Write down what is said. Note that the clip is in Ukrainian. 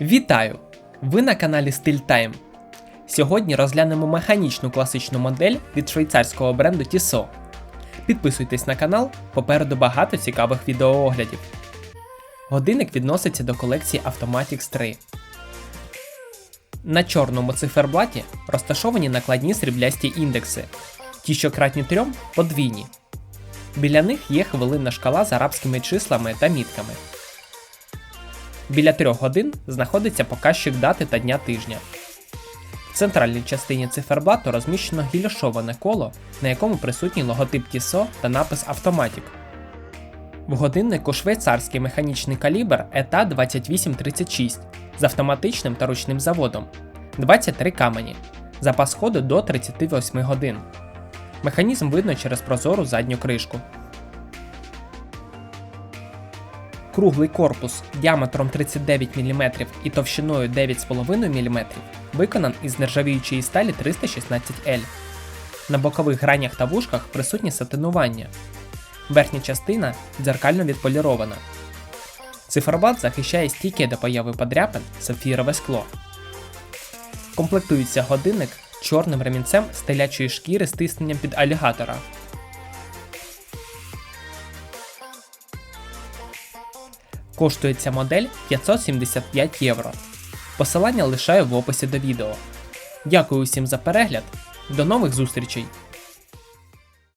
Вітаю! Ви на каналі Style Time. Сьогодні розглянемо механічну класичну модель від швейцарського бренду Tissot. Підписуйтесь на канал, попереду багато цікавих відеооглядів. Годинник відноситься до колекції Automatics 3. На чорному циферблаті розташовані накладні сріблясті індекси. Ті, що кратні трьом, подвійні. Біля них є хвилинна шкала з арабськими числами та мітками. Біля трьох годин знаходиться показчик дати та дня тижня. В центральній частині циферблату розміщено гільошоване коло, на якому присутній логотип Tissot та напис Automatic. В годиннику швейцарський механічний калібр ETA 2836 з автоматичним та ручним заводом, 23 камені, запас ходу до 38 годин. Механізм видно через прозору задню кришку. Круглий корпус діаметром 39 мм і товщиною 9,5 мм виконан із нержавіючої сталі 316L. На бокових гранях та вушках присутні сатинування. Верхня частина дзеркально відполірована. Циферблат захищає стійке до появи подряпин сапфірове скло. Комплектується годинник чорним ремінцем з телячої шкіри з тисненням під алігатора. Коштує ця модель 575 євро. Посилання лишаю в описі до відео. Дякую усім за перегляд. До нових зустрічей!